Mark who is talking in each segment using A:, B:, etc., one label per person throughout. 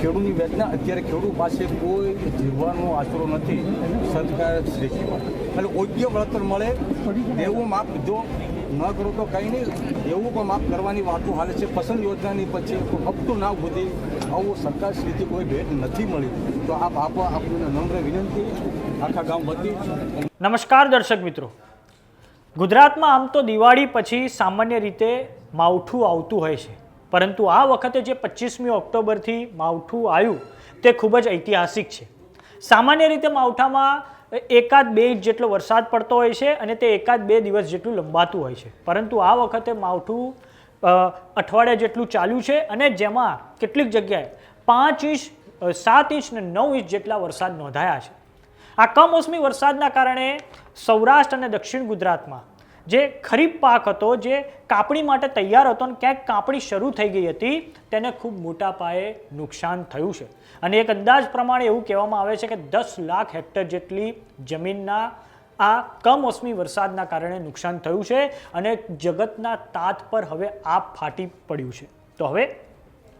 A: ખેડૂતની વેદના અત્યારે ખેડૂત પાસે કોઈ જીવવાનો આશરો નથી. સરકાર શ્રેષ્ઠમાં એટલે યોગ્ય વળતર મળે એવું માપ જો ન કરો તો કંઈ નહીં. એવું પણ માફ કરવાની વાતો હાલે છે. પસંદ યોજનાની પછી અપ નાવ સુધી આવું સરકાર શ્રીથી કોઈ ભેટ નથી મળી. તો આપ આપવા આપણને નમ્ર વિનંતી. આખા ગામ વતી.
B: નમસ્કાર દર્શક મિત્રો. ગુજરાતમાં આમ તો દિવાળી પછી સામાન્ય રીતે માવઠું આવતું હોય છે. પરંતુ આ વખતે જે પચીસમી ઓક્ટોબરથી માવઠું આવ્યું, તે ખૂબ જ ઐતિહાસિક છે. સામાન્ય રીતે માવઠામાં એકાદ બે ઇંચ જેટલો વરસાદ પડતો હોય છે અને તે એકાદ બે દિવસ જેટલું લંબાતું હોય છે. પરંતુ આ વખતે માવઠું અઠવાડિયા જેટલું ચાલ્યું છે અને જેમાં કેટલીક જગ્યાએ પાંચ ઇંચ સાત ઇંચ ને નવ ઇંચ જેટલા વરસાદ નોંધાયા છે. આ કમોસમી વરસાદના કારણે સૌરાષ્ટ્ર અને દક્ષિણ ગુજરાતમાં જે ખરીફ પાક હતો, જે કાપણી માટે તૈયાર હતો અને ક્યાંક કાપણી શરૂ થઈ ગઈ હતી, તેને ખૂબ મોટા પાયે નુકસાન થયું છે. અને એક અંદાજ પ્રમાણે એવું કહેવામાં આવે છે કે દસ લાખ હેક્ટર જેટલી જમીનના આ કમોસમી વરસાદના કારણે નુકસાન થયું છે અને જગતના તાત પર હવે આપ ફાટી પડ્યું છે. તો હવે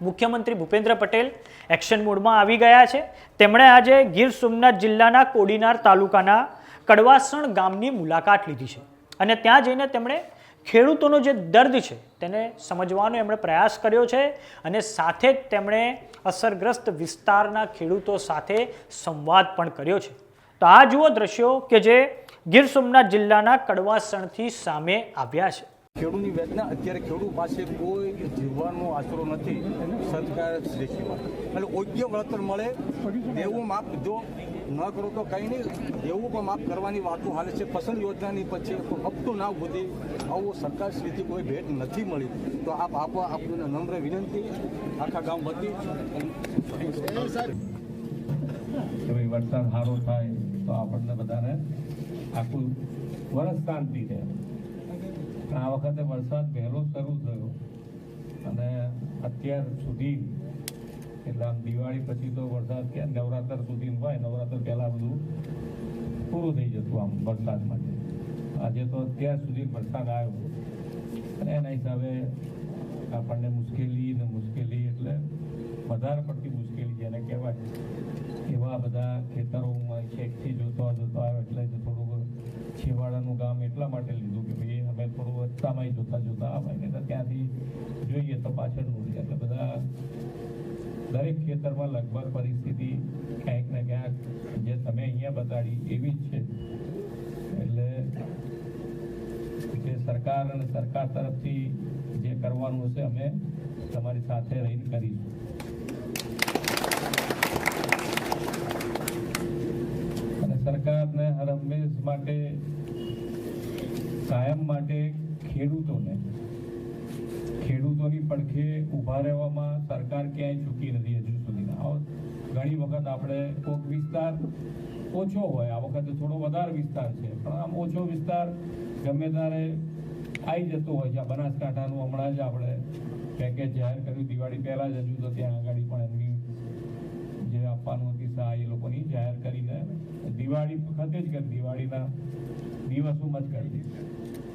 B: મુખ્યમંત્રી ભૂપેન્દ્ર પટેલ એક્શન મોડમાં આવી ગયા છે. તેમણે આજે ગીર સોમનાથ જિલ્લાના કોડીનાર તાલુકાના કડવાસણ ગામની મુલાકાત લીધી છે. અને ત્યાં જઈને તેમણે ખેડૂતોનો જે દર્દ છે તેને સમજવાનો એમણે પ્રયાસ કર્યો છે અને સાથે જ તેમણે અસરગ્રસ્ત વિસ્તારના ખેડૂતો સાથે સંવાદ પણ કર્યો છે. તો આ જુઓ દ્રશ્યો કે જે ગીર સોમનાથ જિલ્લાના કડવાસણથી સામે આવ્યા છે.
A: ખેડૂતની વેદના, અત્યારે ખેડૂત પાસે કોઈ જીવવાનો આશરો નથી. સિવાય એટલે યોગ્ય વળતર મળે એવું માપ જો ન કરો તો કંઈ નહીં. એવું પણ માફ કરવાની વાતો હાલે છે. પસંદ યોજનાની પછી અપ ટુ સુધી આવું સરકાર શ્રીથી કોઈ ભેટ નથી મળી. તો આપ આપવા આપણને નમ્ર વિનંતી. આખા ગામ બધી
C: કે ભાઈ વરસાદ સારો થાય તો આપણને બધાને આખું વરસ શાંતિ રહે. આ વખતે વરસાદ વહેલો શરૂ થયો. અને અત્યાર સુધી એટલે આમ દિવાળી પછી તો વરસાદ કે નવરાત્ર સુધી હોય, નવરાત્ર પહેલાં બધું પૂરું થઈ જતું આમ વરસાદ માટે. આજે તો અત્યાર સુધી વરસાદ આવ્યો. અને એના હિસાબે આપણને મુશ્કેલી ને મુશ્કેલી એટલે વધારે પડતી મુશ્કેલી જેને કહેવાય, એવા બધા ખેતરોમાં છેકથી જોતો જોતો આવ્યો એટલે જ થોડુંક છેવાડાનું ગામ એટલા માટે લીધું કે ભાઈ, અમે થોડું રસ્તામાં જોતા જોતા આવે ને ત્યાંથી જોઈએ તો પાછળનું રહે. એટલે બધા દરેક ખેતરમાં લગભગ પરિસ્થિતિ ક્યાંક ને ક્યાંક જે તમે અહીંયા બતાડી એવી જ છે. એટલે જે સરકાર અને સરકાર તરફથી જે કરવાનું હશે અમે તમારી સાથે રહીને કરીશું. અને સરકારને હર હંમેશ માટે, કાયમ માટે ખેડૂતોની પડખે ઊભા રહેવામાં સરકાર ક્યાંય ચૂકી નથી હજુ સુધીના. ઘણી વખત આપણે કોઈક વિસ્તાર ઓછો હોય, આ વખતે થોડો વધારે વિસ્તાર છે, પણ આમ ઓછો વિસ્તાર ગમે ત્યારે આવી જતો હોય છે. આ બનાસકાંઠાનું હમણાં જ આપણે પેકેજ જાહેર કર્યું. દિવાળી પહેલાં જ હજુ તો ત્યાં આગળ પણ એમની જે આપવાનું હતી સહાય એ લોકોની જાહેર કરીને દિવાળી વખતે જ કરી, દિવાળીના દિવસોમાં જ કરી દીધી.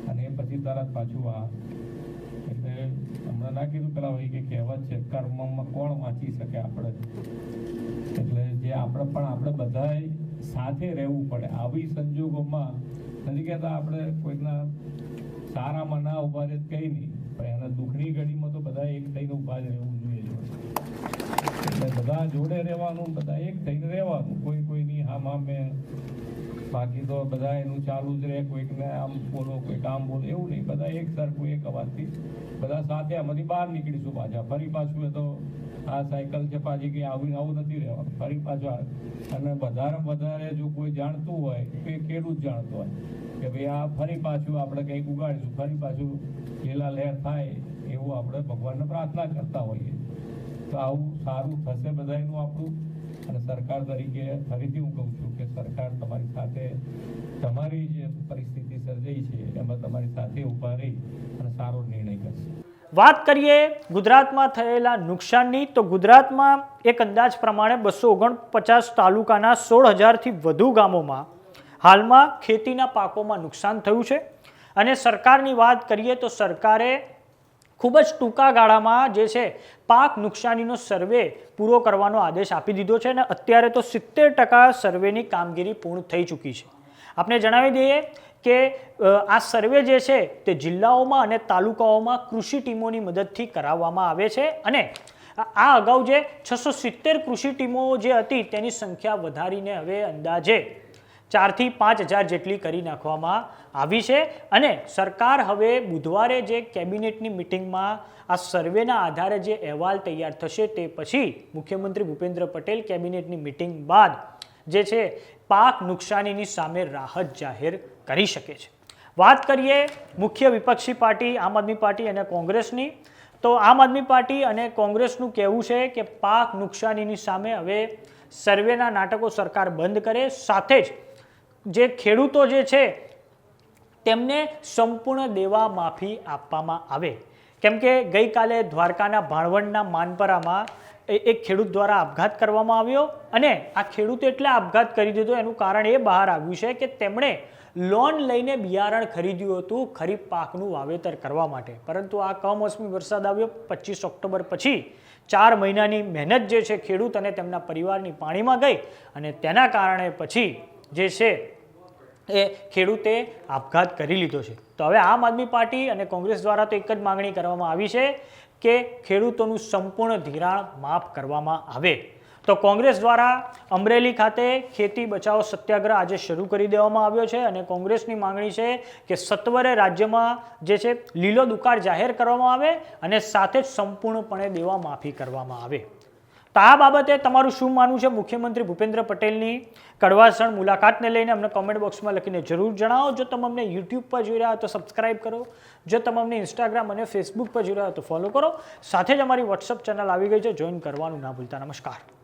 C: અને પછી તરત પાછું આ એટલે હમણાં ના કીધું પેલા ભાઈ કે કહેવત છે, કર્મમાં કોણ વાંચી શકે આપણે? એટલે જે આપણે પણ આપણે બધાએ સાથે રહેવું પડે. આવી સંજોગોમાં નથી કહેતા આપણે કોઈના સારામાં ના ઊભા રહે કઈ નહીં, પણ એના દુઃખની ઘડીમાં તો બધા એક થઈને ઊભા જ રહેવું જોઈએ એટલે બધા જોડે રહેવાનું, બધા એક થઈને રહેવાનું. કોઈ કોઈની હામ હામે બાકી તો બધા એનું ચાલુ જ રહે, કોઈકને આમ બોલો, કોઈક આમ બોલો, એવું નહીં. બધા એક સરખું એક અવાજથી બધા સાથે આમાંથી બહાર નીકળીશું પાછા. ફરી પાછું એ તો આ સાયકલ છે પાછી કંઈ આવીને આવું નથી રહેવાનું. ફરી પાછા અને વધારે વધારે જો કોઈ જાણતું હોય, તો એ ખેડૂત જાણતો હોય કે ભાઈ આ ફરી પાછું આપણે કંઈક ઉગાડીશું. ફરી પાછું લીલા લહેર થાય એવું આપણે ભગવાનને પ્રાર્થના કરતા હોઈએ. તો આવું સારું થશે બધાયનું આપણું. અને સરકાર તરીકે ફરીથી હું કહું છું કે સરકાર તમારી સાથે તમારી જે પરિસ્થિતિ સર્જાઈ છે, એમાં તમારી સાથે ઊભા રહી અને સારો નિર્ણય કરશે.
B: વાત કરીએ ગુજરાતમાં થયેલા નુકસાનની, તો ગુજરાતમાં એક અંદાજ પ્રમાણે બસો ઓગણપચાસ તાલુકાના સોળ હજારથી વધુ ગામોમાં હાલમાં ખેતીના પાકોમાં નુકસાન થયું છે. અને સરકારની વાત કરીએ તો સરકારે ખૂબ જ ટૂંકા ગાળામાં જે છે, પાક નુકસાનીનો સર્વે પૂરો કરવાનો આદેશ આપી દીધો છે અને અત્યારે તો સિત્તેર ટકા સર્વેની કામગીરી પૂર્ણ થઈ ચૂકી છે. આપણે જણાવી દઈએ કે આ સર્વે જે છે તે જિલ્લાઓમાં અને તાલુકાઓમાં કૃષિ ટીમોની મદદથી કરાવવામાં આવે છે અને આ અગાઉ જે છસો સિત્તેર કૃષિ ટીમો જે હતી તેની સંખ્યા વધારીને હવે અંદાજે ચારથી પાંચ હજાર જેટલી કરી નાખવામાં આવી છે. અને સરકાર હવે બુધવારે જે કેબિનેટની મિટિંગમાં આ સર્વેના આધારે જે અહેવાલ તૈયાર થશે તે પછી મુખ્યમંત્રી ભૂપેન્દ્ર પટેલ કેબિનેટની મિટિંગ બાદ જે છે પાક નુકસાનીની સામે રાહત જાહેર કરી શકે છે. વાત કરીએ મુખ્ય વિપક્ષી પાર્ટી, આમ આદમી પાર્ટી અને કોંગ્રેસની. તો આમ આદમી પાર્ટી અને કોંગ્રેસનું કહેવું છે કે પાક નુકસાનીની સામે હવે સર્વેના નાટકો સરકાર બંધ કરે, સાથે જ જે ખેડૂતો જે છે, તેમને સંપૂર્ણ દેવા માફી આપવામાં આવે. કેમ કે ગઈકાલે દ્વારકાના ભાણવડના માનપરામાં એક ખેડૂત દ્વારા આપઘાત કરવામાં આવ્યો અને આ ખેડૂતે એટલે આપઘાત કરી દીધો. એનું કારણ એ બહાર આવ્યું છે કે તેમણે લોન લઈને બિયારણ ખરીદ્યું હતું ખરીફ પાકનું વાવેતર કરવા માટે. પરંતુ આ કમોસમી વરસાદ આવ્યો પચીસ ઓક્ટોબર પછી. ચાર મહિનાની મહેનત જે છે ખેડૂત અને તેમના પરિવારની પાણીમાં ગઈ અને તેના કારણે પછી જે છે, એ ખેડૂતે આપઘાત કરી લીધો છે. તો હવે આમ આદમી પાર્ટી અને કોંગ્રેસ દ્વારા તો એક જ માગણી કરવામાં આવી છે કે ખેડૂતોનું સંપૂર્ણ ધિરાણ માફ કરવામાં આવે. તો કોંગ્રેસ દ્વારા અમરેલી ખાતે ખેતી બચાવો સત્યાગ્રહ આજે શરૂ કરી દેવામાં આવ્યો છે અને કોંગ્રેસની માંગણી છે કે સત્વરે રાજ્યમાં જે છે લીલો દુકાળ જાહેર કરવામાં આવે અને સાથે જ સંપૂર્ણપણે દેવા માફી કરવામાં આવે. તો આ બાબતે તમારું શું માનવું છે? મુખ્યમંત્રી ભૂપેન્દ્ર પટેલની કડવાસણ મુલાકાતને લઈને અમને કોમેન્ટ બોક્સમાં લખીને જરૂર જણાવો. જો તમે અમને યુટ્યુબ પર જોઈ રહ્યા હો તો સબસ્ક્રાઇબ કરો. જો તમે અમને ઇન્સ્ટાગ્રામ અને ફેસબુક પર જોઈ રહ્યા હો તો ફોલો કરો. સાથે જ અમારી વોટ્સઅપ ચેનલ આવી ગઈ છે. જોઈન કરવાનું ના ભૂલતા. નમસ્કાર.